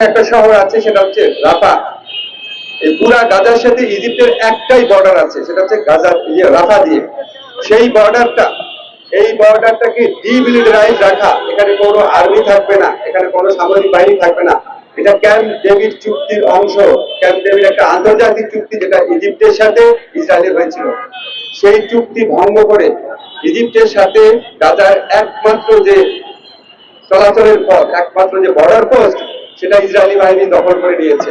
একটা শহর আছে, সেটা হচ্ছে রাফা। এই পুরা গাজার সাথে ইজিপ্টের একটাই বর্ডার আছে, সেটা হচ্ছে গাজা ইয়ে রাফা দিয়ে। সেই বর্ডারটা, এই বর্ডারটাকে ডিমিলিটারাইজ রাখা, এখানে কোনো আর্মি থাকবে না, এখানে কোনো সামরিক বাহিনী থাকবে না। এটা ক্যাম্প ডেভিড চুক্তির অংশ। ক্যাম্প ডেভিড একটা আন্তর্জাতিক চুক্তি যেটা ইজিপ্টের সাথে ইসরায়েলের হয়েছিল। সেই চুক্তি ভঙ্গ করে ইজিপ্টের সাথে গাজার একমাত্র যে চলাচলের পথ, একমাত্র যে বর্ডার পোস্ট সেটা ইসরায়েলি বাহিনী দখল করে নিয়েছে।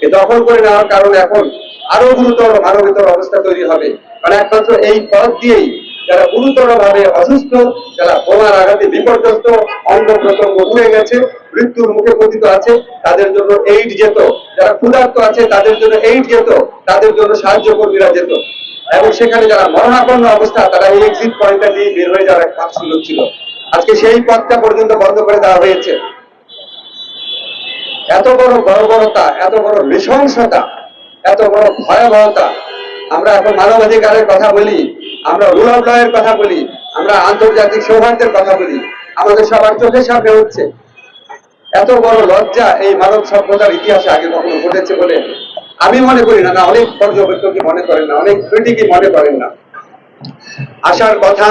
এই দখল করে নেওয়ার কারণে এখন আরও গুরুতর মানবিতর অবস্থা তৈরি হবে। কারণ একমাত্র এই পথ দিয়েই যারা গুরুতর ভাবে অসুস্থ, যারা বোমার আঘাতে বিপর্যস্ত, অঙ্গ প্রত্যঙ্গ উড়ে গেছে, মৃত্যুর মুখে পতিত আছে, তাদের জন্য এইড যেত। যারা ক্ষুধার্ত আছে, তাদের জন্য এইড যেত, তাদের জন্য সাহায্য কর্মীরা যেত। এবং সেখানে যারা মরণাপন্ন অবস্থা, তারা এই এক্সিট পয়েন্টটা দিয়ে বের হয়ে যাওয়ার একটা সুযোগ ছিল। আজকে সেই পথটা পর্যন্ত বন্ধ করে দেওয়া হয়েছে। এত বড় বর্বরতা এত বড় নৃশংসতা, এত বড় ভয়াবহতা। আমরা এখন মানবাধিকারের কথা বলি, আমরা রুল অফ লয়ের কথা বলি, আমরা আন্তর্জাতিক সৌহার্দ্যের কথা বলি। আমাদের সবার চোখের সামনে হচ্ছে এত বড় লজ্জা এই মানব সভ্যতার ইতিহাসে আগে কখনো ঘটেছে বলে আমি মনে করি না না, অনেক পর্যবেক্ষকই মনে করেন না, অনেক ক্রিটিকই মনে করেন না। আসার কথা,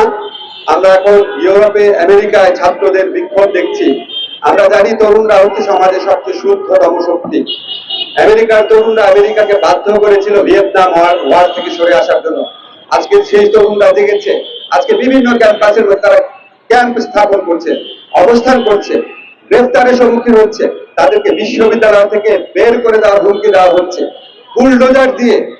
আমরা এখন ইউরোপে, আমেরিকায় ছাত্রদের বিক্ষোভ দেখছি। আমরা জানি তরুণরা হচ্ছে সমাজের সবচেয়ে শুদ্ধতম শক্তি। আমেরিকার তরুণরা আমেরিকাকে বাধ্য করেছিল ভিয়েতনাম ওয়ার- থেকে সরে আসার জন্য। আজকে সেই তরুণরা দেখেছে, আজকে বিভিন্ন ক্যাম্পাসের তারা ক্যাম্প স্থাপন করছে, অবস্থান করছে, গ্রেফতারের সম্মুখীন হচ্ছে, তাদেরকে বিশ্ববিদ্যালয় থেকে বের করে দেওয়ার হুমকি দেওয়া হচ্ছে। বুলডোজার দিয়ে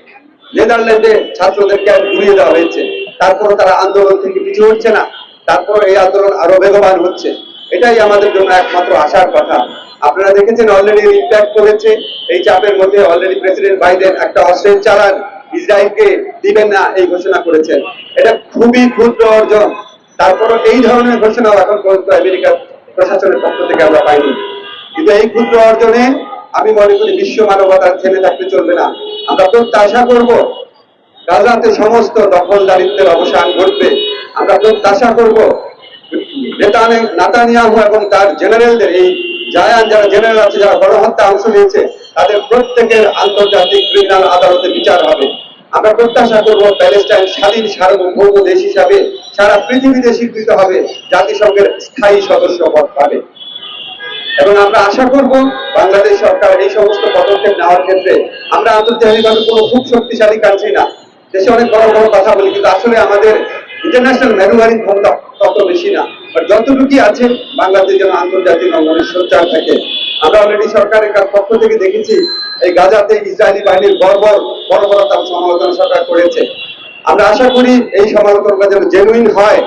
নেদারল্যান্ডে ছাত্রদের ক্যাম্প ঘুরিয়ে দেওয়া হয়েছে। তারপরে তারা আন্দোলন থেকে পিছু হচ্ছে না। তারপরে এই আন্দোলন আরও বেগবান হচ্ছে। এটাই আমাদের জন্য একমাত্র আশার কথা। আপনারা দেখেছেন অলরেডি ইম্প্যাক্ট করেছে। এই চাপের মধ্যে অলরেডি প্রেসিডেন্ট বাইডেন একটা অস্ত্রের চালান ইসরায়েলকে দিবেন না এই ঘোষণা করেছেন। এটা খুবই ক্ষুদ্র অর্জন। তারপরে এই ধরনের ঘোষণাও এখন পর্যন্ত আমেরিকার প্রশাসনের পক্ষ থেকে আমরা পাইনি। কিন্তু এই ক্ষুদ্র অর্জনে আমি মনে করি বিশ্ব মানবতার থেমে থাকতে চলবে না। আমরা প্রত্যাশা করব, গাজাতে সমস্ত দখলদারিত্বের অবসান ঘটবে। আমরা প্রত্যাশা করব নাতানিয়াহু এবং তার জেনারেলদের এই জায়ান যারা জেনারেল আছে, যারা গণহত্যা অংশ নিয়েছে, তাদের প্রত্যেকের আন্তর্জাতিক ক্রিমিনাল আদালতে বিচার হবে। আমরা প্রত্যাশা করব প্যালেস্টাইন স্বাধীন, সার্বভৌম দেশ হিসাবে সারা পৃথিবীতে স্বীকৃত হবে, জাতিসংঘের স্থায়ী সদস্য পদ পাবে। এবং আমরা আশা করব বাংলাদেশ সরকার এই সমস্ত পদক্ষেপ নেওয়ার ক্ষেত্রে আমরা আন্তর্জাতিকভাবে কোনো খুব শক্তিশালী কান্ট্রি না। দেশে অনেক বড় বড় কথা বলি, কিন্তু আসলে আমাদের ইন্টারন্যাশনাল ম্যানুয়ারিং ক্ষমতা তত বেশি না। আর যতটুকুই আছে বাংলাদেশ যেন আন্তর্জাতিক অঙ্গনে সোচ্চার থাকে। আমরা অলরেডি সরকারের পক্ষ থেকে দেখেছি, এই গাজাতে ইসরায়েলি বাহিনীর বর্বর বড় বড় তার সমালোচনা সরকার করেছে। আমরা আশা করি এই সমালোচনাটা যেন জেনুইন হয়।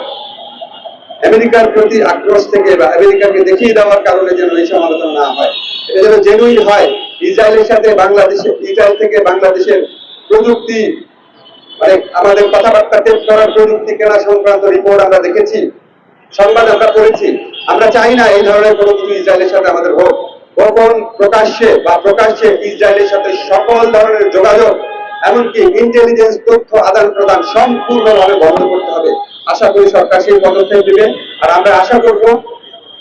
আমেরিকার প্রতি আক্রোশ থেকে বা আমেরিকাকে দেখিয়ে দেওয়ার কারণে যেন এই সমালোচনা না হয়। এটা যেন জেনুইন হয়। ইসরায়েলের সাথে বাংলাদেশের ইসরায়েল থেকে বাংলাদেশের প্রযুক্তি মানে আমাদের কথাবার্তা টেপ করার প্রযুক্তি কেনা সংক্রান্ত রিপোর্ট আমরা দেখেছি। সংবাদ আমরা পড়েছি। আমরা চাই না এই ধরনের কোনো কিছু ইসরায়েলের সাথে আমাদের হোক। গোপন প্রকাশ্যে বা প্রকাশ্যে ইসরায়েলের সাথে সকল ধরনের যোগাযোগ, এমনকি ইন্টেলিজেন্স তথ্য, আদান প্রদান সম্পূর্ণভাবে বন্ধ করতে হবে। আশা করি সরকার সেই পদক্ষেপ নেবে। আর আমরা আশা করব,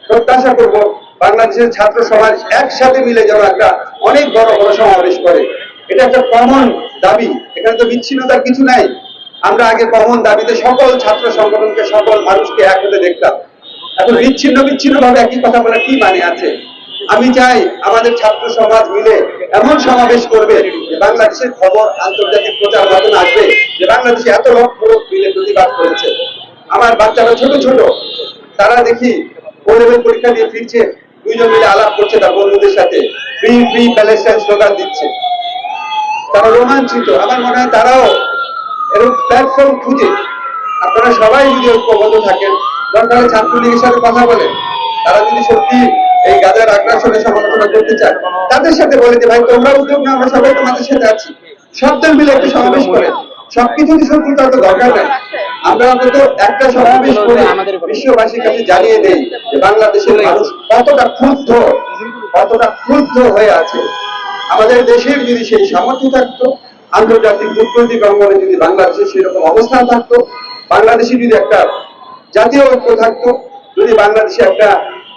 প্রত্যাশা করব, বাংলাদেশের ছাত্র সমাজ একসাথে মিলে যেন একটা অনেক বড় বড় সমাবেশ করে। এটা একটা কমন দাবি। এখানে তো বিচ্ছিন্নতার কিছু নাই। আমরা আগে কমন দাবিতে সকল ছাত্র সংগঠনকে, সকল মানুষকে এক হতে দেখতাম। এখন বিচ্ছিন্ন বিচ্ছিন্ন ভাবে একই কথা বলার কি মানে আছে? আমি চাই আমাদের ছাত্র সমাজ মিলে এমন সমাবেশ করবে যে বাংলাদেশের খবর আন্তর্জাতিক প্রচার মাধ্যমে আসবে যে বাংলাদেশে এত লক্ষ লোক মিলে প্রতিবাদ করেছে। আমার বাচ্চারা ছোট ছোট, তারা দেখি ও পরীক্ষা দিয়ে ফিরছে, দুইজন মিলে আলাপ করছে তার বন্ধুদের সাথে। ফ্রি ফ্রি প্যালেস্টাইন স্লোগান দিচ্ছে। তারা রোমাঞ্চিত। আমার মনে হয় তারাও এরকম প্ল্যাটফর্ম খুঁজে আপনারা সবাই যদি ঐক্যবদ্ধ থাকেন। দরকার ছাত্রলীগের সাথে কথা বলেন তারা যদি সত্যি এই গাজার আগ্রাসনের সমালোচনা করতে চায়, তাদের সাথে বলে যে, ভাই, তোমরা উদ্যোগ না আমরা সবাই তোমাদের সাথে আছি। সবদের মিলে একটা সমাবেশ করেন সবকিছু শত্রুতা তো দরকার নেই। আমরা অন্তত একটা সমাবেশ করে বিশ্ববাসীর কাছে জানিয়ে দেই যে, বাংলাদেশের মানুষ কতটা ক্ষুব্ধ কতটা ক্ষুব্ধ হয়ে আছে। আমাদের দেশের যদি সেই সামর্থ্য থাকতো আন্তর্জাতিক কূটনৈতিক অঙ্গনে যদি বাংলাদেশের সেরকম অবস্থান থাকতো, বাংলাদেশে যদি একটা জাতীয় ঐক্য থাকতো, যদি বাংলাদেশে একটা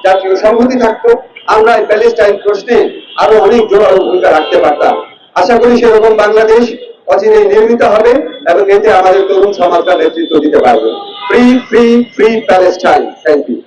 জাতীয় সংহতি থাকতো, আমরা এই প্যালেস্টাইন প্রশ্নে আরও অনেক জোরালো ভূমিকা রাখতে পারতাম। আশা করি সেরকম বাংলাদেশ অচিরেই নির্মিত হবে এবং এতে আমাদের তরুণ সমাজরা নেতৃত্ব দিতে পারবে। Free free free Palestine thank you